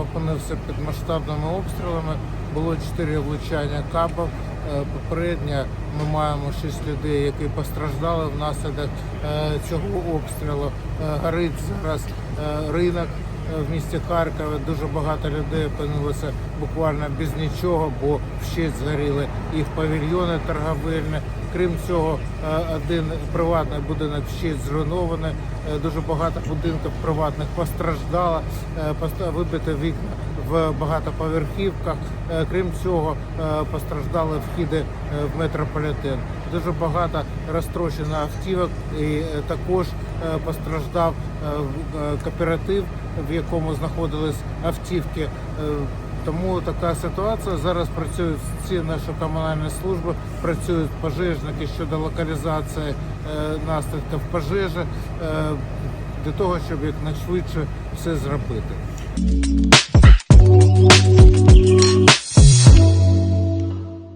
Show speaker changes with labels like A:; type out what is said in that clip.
A: опинився під масштабними обстрілами. Було чотири влучання кабів. Е, Попередньо ми маємо шість людей, які постраждали внаслідок е, цього обстрілу. Е, Горить зараз ринок в місті Харкові. Дуже багато людей опинилося буквально без нічого, бо вщент згоріли їх павільйони торговельні. Крім цього, е, один приватний будинок вщент зруйнований. Е, Дуже багато будинків приватних постраждало, е, вибито вікна в багатоповерхівках. Е, Крім цього, е, постраждали вхіди е, в метрополітен. Дуже багато розтрощено автівок, і е, також е, постраждав е, кооператив, в якому знаходились автівки. Тому така ситуація. Зараз працюють всі наші комунальні служби, працюють пожежники щодо локалізації наслідків пожежі для того, щоб якнайшвидше все зробити.